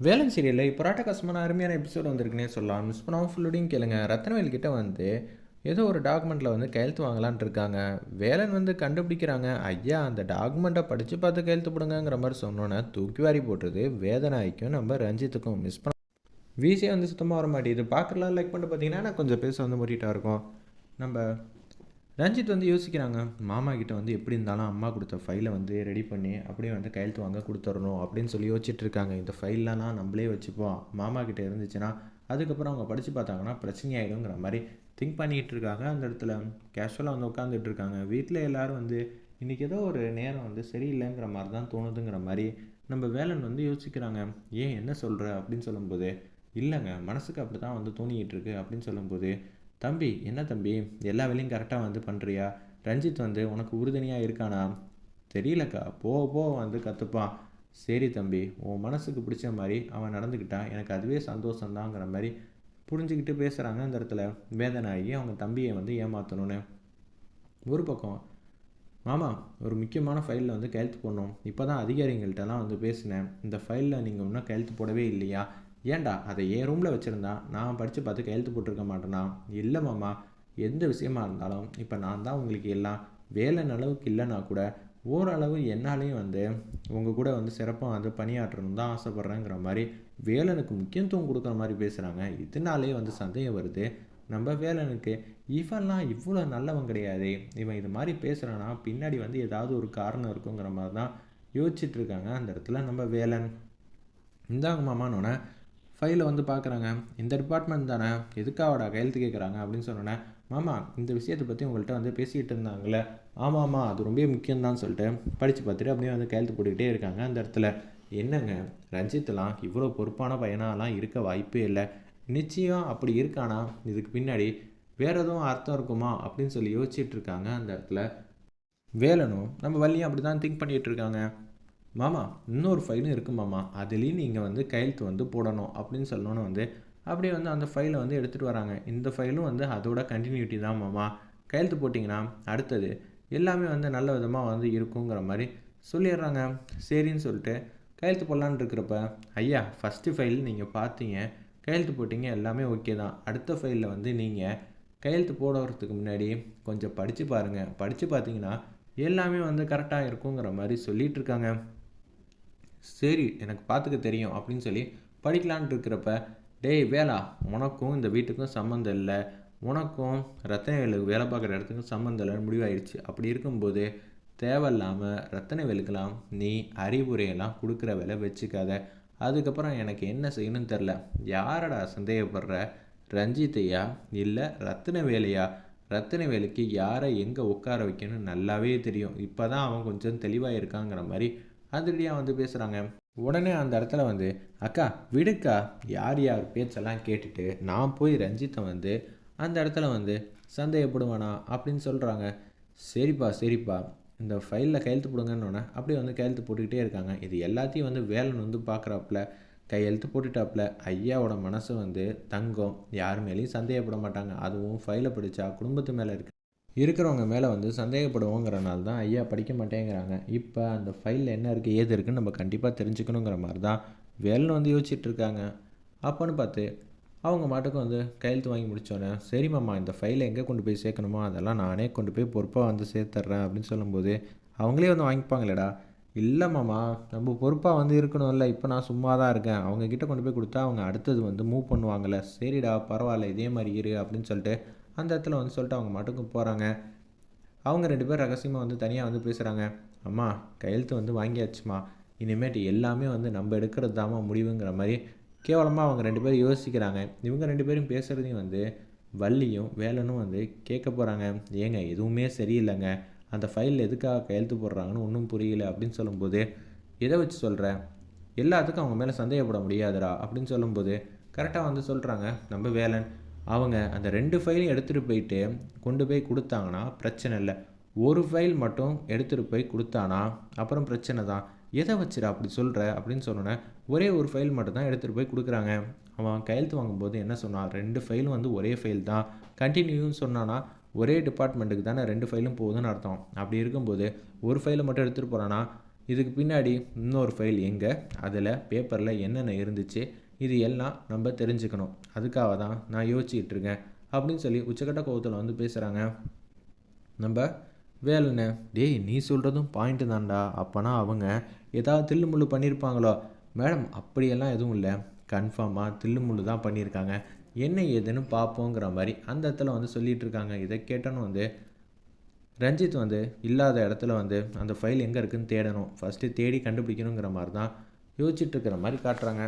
வேலன் சீரியலில் இப்போ ராட்டகாசமான அருமையான எபிசோட் வந்திருக்குன்னே சொல்லலாம். மிஸ் பண்ணாமல் ஃபுல்லோடையும் கேளுங்க. ரத்னவேல் கிட்டே வந்து ஏதோ ஒரு டாக்குமெண்ட்டில் வந்து கையெழுத்து வாங்கலான் இருக்காங்க. வேலன் வந்து கண்டுபிடிக்கிறாங்க. ஐயா அந்த டாக்குமெண்ட்டை படித்து பார்த்து கையெழுத்து போடுங்கிற மாதிரி சொன்னோன்னே தூக்கி வாரி போட்டுருது. வேதனாய்க்கும் நம்ம ரஞ்சித்துக்கும் மிஸ் பண்ண வீசியே வந்து சுத்தமாக வர மாட்டேங்குது பார்க்கலாம் லைக் பண்ணிட்டு பார்த்தீங்கன்னா நான் கொஞ்சம் பேச வந்து முறிட்டா இருக்கும். நம்ம ரஞ்சித் வந்து யோசிக்கிறாங்க மாமா கிட்ட வந்து எப்படி இருந்தாலும் அம்மா கொடுத்த ஃபைலை வந்து ரெடி பண்ணி அப்படியே வந்து கையெழுத்து வாங்க கொடுத்துடணும் அப்படின்னு சொல்லி யோசிச்சுட்டு இருக்காங்க. இந்த ஃபைல்லாம் நம்மளே வச்சுப்போம். மாமா கிட்ட இருந்துச்சுன்னா அதுக்கப்புறம் அவங்க படித்து பார்த்தாங்கன்னா பிரச்சனை ஆகிடுங்கிற மாதிரி திங்க் பண்ணிகிட்டு இருக்காங்க. அந்த இடத்துல கேஷுவலாக வந்து உட்காந்துட்டு இருக்காங்க. வீட்டில் எல்லோரும் வந்து இன்றைக்கி ஏதோ ஒரு நேரம் வந்து சரியில்லைங்கிற மாதிரி தான் தோணுதுங்கிற மாதிரி நம்ம வேலன் வந்து யோசிக்கிறாங்க. ஏன் என்ன சொல்கிற அப்படின்னு சொல்லும்போது இல்லைங்க மனசுக்கு அப்படி தான் வந்து தோணிக்கிட்டு இருக்கு. அப்படின்னு சொல்லும்போது தம்பி என்ன தம்பி? எல்லா வேலையும் கரெக்டாக வந்து பண்ணுறியா ரஞ்சித் வந்து உனக்கு உறுதுணையாக இருக்கானா? தெரியலக்கா. போக போக வந்து கற்றுப்பான் சரி தம்பி. உன் மனசுக்கு பிடிச்ச மாதிரி அவன் நடந்துக்கிட்டான் எனக்கு அதுவே சந்தோஷந்தாங்கிற மாதிரி புரிஞ்சுக்கிட்டு பேசுகிறாங்க அந்த இடத்துல. வேதனாகி அவங்க தம்பியை வந்து ஏமாற்றணும்னு ஒரு பக்கம் மாமா ஒரு முக்கியமான ஃபைலில் வந்து கையெழுத்து போடணும். இப்போ தான் அதிகாரிங்கள்ட்டலாம் வந்து பேசினேன். இந்த ஃபைலில் நீங்கள் இன்னும் கையெழுத்து போடவே இல்லையா? ஏன்டா அதை என் ரூமில் வச்சுருந்தா நான் படித்து பார்த்து கையெழுத்து போட்டிருக்க மாட்டேனா? இல்லை மாமா எந்த விஷயமா இருந்தாலும் இப்போ நான் தான் உங்களுக்கு எல்லாம் வேலை அளவுக்கு இல்லைனா கூட ஓரளவு என்னாலையும் வந்து உங்கள் கூட வந்து சிறப்பாக வந்து பணியாற்றணும் தான் ஆசைப்பட்றேங்கிற மாதிரி வேலனுக்கு முக்கியத்துவம் கொடுக்குற மாதிரி பேசுகிறாங்க இதனாலே வந்து சந்தேகம் வருது. நம்ம வேலனுக்கு இவன்லாம் இவ்வளோ நல்லவன் கிடையாது. இவன் இது மாதிரி பேசுகிறான்னா பின்னாடி வந்து ஏதாவது ஒரு காரணம் இருக்குங்கிற மாதிரி தான் யோசிச்சுட்ருக்காங்க அந்த இடத்துல நம்ம வேலன். இந்தாங்க மாமானோடனே ஃபைலை வந்து பார்க்குறாங்க இந்த டிபார்ட்மெண்ட் தானே? எதுக்காகடா கையெழுத்து கேட்குறாங்க அப்படின்னு சொன்னோன்னே மாமா இந்த விஷயத்தை பற்றி உங்கள்கிட்ட வந்து பேசிக்கிட்டு இருந்தாங்களே ஆமாம் ஆமாம் அது ரொம்ப முக்கியம்தான் சொல்லிட்டு படித்து பார்த்துட்டு அப்படியே வந்து கையெழுத்து போட்டுக்கிட்டே இருக்காங்க அந்த இடத்துல. என்னங்க? ரஞ்சித்லாம் இவ்வளோ பொறுப்பான பையனாலாம் இருக்க வாய்ப்பே இல்லை. நிச்சயம் அப்படி இருக்கானா? இதுக்கு பின்னாடி வேறு எதுவும் அர்த்தம் இருக்குமா? அப்படின்னு சொல்லி யோசிச்சுட்டு இருக்காங்க அந்த இடத்துல. வேலனும் நம்ம வள்ளியும் அப்படி தான் திங்க் பண்ணிகிட்டு இருக்காங்க. மாமா இன்னொரு ஃபைலும் இருக்குது மாமா. அதுலேயும் நீங்கள் வந்து கையெழுத்து வந்து போடணும் அப்படின்னு சொல்லணுன்னு வந்து அப்படியே வந்து அந்த ஃபைலை வந்து எடுத்துகிட்டு வராங்க. இந்த ஃபைலும் வந்து அதோட கண்டினியூட்டி தான் மாமா. கையெழுத்து போட்டிங்கன்னா அடுத்தது எல்லாமே வந்து நல்ல விதமாக வந்து இருக்குங்கிற மாதிரி சொல்லிடுறாங்க. சரின்னு சொல்லிட்டு கையெழுத்து போடலான்னு இருக்கிறப்ப ஐயா ஃபஸ்ட்டு ஃபைல் நீங்கள் பார்த்தீங்க. கையெழுத்து போட்டிங்க எல்லாமே ஓகே தான். அடுத்த ஃபைலில் வந்து நீங்கள் கையெழுத்து போடுறதுக்கு முன்னாடி கொஞ்சம் படித்து பாருங்கள் படித்து பார்த்தீங்கன்னா எல்லாமே வந்து கரெக்டாக இருக்குங்கிற மாதிரி சொல்லிகிட்ருக்காங்க சரி எனக்கு பார்த்துக்க தெரியும் அப்படின்னு சொல்லி படிக்கலான்ட்டு இருக்கிறப்ப டேய் வேலா உனக்கும் இந்த வீட்டுக்கும் சம்மந்தம் இல்லை. உனக்கும் ரத்தனவேலுக்கு வேலை பார்க்குற இடத்துக்கும் சம்மந்தம் இல்லைன்னு முடிவாயிடுச்சு. அப்படி இருக்கும்போது தேவையில்லாமல் ரத்தனவேலுக்கெல்லாம் நீ அறிவுரையெல்லாம் கொடுக்குற வேலை வச்சுக்காத. அதுக்கப்புறம் எனக்கு என்ன செய்யணும்னு தெரில யாரடா சந்தேகப்படுற? ரஞ்சித்தையா? இல்லை ரத்தினவேலையா? ரத்தினவேலுக்கு யாரை எங்கே உட்கார வைக்கணும்னு நல்லாவே தெரியும். இப்போ தான் அவன் கொஞ்சம் தெளிவாக இருக்காங்கிற மாதிரி அதிரடியாக வந்து பேசுகிறாங்க உடனே அந்த இடத்துல வந்து அக்கா விடுக்கா. யார் யார் பேச்செல்லாம் கேட்டுட்டு நான் போய் ரஞ்சித்தை வந்து அந்த இடத்துல வந்து சந்தேகப்படுவானா? அப்படின்னு சொல்கிறாங்க சரிப்பா சரிப்பா. இந்த ஃபைலில் கையெழுத்து போடுங்கன்னொன்னே அப்படியே வந்து கையெழுத்து போட்டுக்கிட்டே இருக்காங்க. இது எல்லாத்தையும் வந்து வேலன் வந்து பார்க்குறாப்புல கையெழுத்து போட்டுட்டாப்புல ஐயாவோட மனசு வந்து தங்கம். யார் மேலேயும் சந்தேகப்பட மாட்டாங்க. அதுவும் ஃபைலை படித்தா குடும்பத்து மேலே இருக்க இருக்கிறவங்க மேலே வந்து சந்தேகப்படுவோங்கிறனால தான் ஐயா படிக்க மாட்டேங்கிறாங்க. இப்போ அந்த ஃபைலில் என்ன இருக்குது ஏது இருக்குன்னு நம்ம கண்டிப்பாக தெரிஞ்சுக்கணுங்கிற மாதிரி தான் வேலைன்னு வந்து யோசிச்சுட்ருக்காங்க அப்போன்னு பார்த்து அவங்க மாட்டுக்கும் வந்து கையெழுத்து வாங்கி முடித்தோன்னே சரி மாமா இந்த ஃபைலை எங்கே கொண்டு போய் சேர்க்கணுமோ அதெல்லாம் நானே கொண்டு போய் பொறுப்பாக வந்து சேர்த்துட்றேன் அப்படின்னு சொல்லும்போது அவங்களே வந்து வாங்கிப்பாங்களேடா. இல்லை மாமா நம்ம பொறுப்பாக வந்து இருக்கணும்ல இப்போ நான் சும்மா தான் இருக்கேன் அவங்கக்கிட்ட கொண்டு போய் கொடுத்தா அவங்க அடுத்தது வந்து மூவ் பண்ணுவாங்கள்ல சரிடா பரவாயில்ல இதே மாதிரி இரு அப்படின்னு சொல்லிட்டு அந்த இடத்துல வந்து சொல்லிட்டு அவங்க மட்டுக்கும் போகிறாங்க அவங்க ரெண்டு பேர் ரகசியமாக வந்து தனியாக வந்து பேசுகிறாங்க அம்மா கையெழுத்து வந்து வாங்கியாச்சுமா? இனிமேட்டு எல்லாமே வந்து நம்ம எடுக்கிறது தாம்மா முடிவுங்கிற மாதிரி கேவலமாக அவங்க ரெண்டு பேரும் யோசிக்கிறாங்க. இவங்க ரெண்டு பேரும் பேசுகிறதையும் வந்து வள்ளியும் வேலனும் வந்து கேட்க போகிறாங்க ஏங்க எதுவுமே சரியில்லைங்க. அந்த ஃபைலில் எதுக்காக கையெழுத்து போடுறாங்கன்னு ஒன்றும் புரியல அப்படின்னு சொல்லும்போது எதை வச்சு சொல்கிறேன் எல்லாத்துக்கும் அவங்க மேலே சந்தேகப்பட முடியாதுடா அப்படின்னு சொல்லும்போது கரெக்டாக வந்து சொல்கிறாங்க நம்ம வேலன். அவங்க அந்த ரெண்டு ஃபைலையும் எடுத்துகிட்டு போயிட்டு கொண்டு போய் கொடுத்தாங்கன்னா பிரச்சனை இல்லை. ஒரு ஃபைல் மட்டும் எடுத்துகிட்டு போய் கொடுத்தானா அப்புறம் பிரச்சனை தான். எதை வச்சுரு அப்படி சொல்கிற அப்படின்னு சொன்னோன்னே ஒரே ஒரு ஃபைல் மட்டும் தான் எடுத்துகிட்டு போய் கொடுக்குறாங்க. அவன் கையெழுத்து வாங்கும்போது என்ன சொன்னான் ரெண்டு ஃபைலும் வந்து ஒரே ஃபைல் தான். கண்டினியூன்னு சொன்னான்னா ஒரே டிபார்ட்மெண்ட்டுக்கு தானே ரெண்டு ஃபைலும் போகுதுன்னு அர்த்தம். அப்படி இருக்கும்போது ஒரு ஃபைலை மட்டும் எடுத்துகிட்டு போகிறான்னா இதுக்கு பின்னாடி இன்னொரு ஃபைல் எங்கே? அதில் பேப்பரில் என்னென்ன இருந்துச்சு? இது எல்லாம் நம்ம தெரிஞ்சுக்கணும். அதுக்காக தான் நான் யோசிச்சுக்கிட்டு இருக்கேன். அப்படின்னு சொல்லி உச்சக்கட்ட கோவத்தில் வந்து பேசுகிறாங்க நம்ம வேலுண்ணே டேய் நீ சொல்கிறதும் பாயிண்ட்டு தான்டா. அப்போனா அவங்க ஏதாவது தில்லு முள்ளு பண்ணியிருப்பாங்களோ மேடம் அப்படியெல்லாம் எதுவும் இல்லை. கன்ஃபார்மாக தில்லு முள்ளு தான் பண்ணியிருக்காங்க என்ன ஏதுன்னு பார்ப்போங்கிற மாதிரி அந்த இடத்துல வந்து சொல்லிகிட்டு இருக்காங்க. இதை கேட்டோன்னு வந்து ரஞ்சித் வந்து இல்லாத இடத்துல வந்து அந்த ஃபைல் எங்கே இருக்குதுன்னு தேடணும். ஃபஸ்ட்டு தேடி கண்டுபிடிக்கணுங்கிற மாதிரி தான் யோசிச்சுட்டு இருக்கிற மாதிரி காட்டுறாங்க.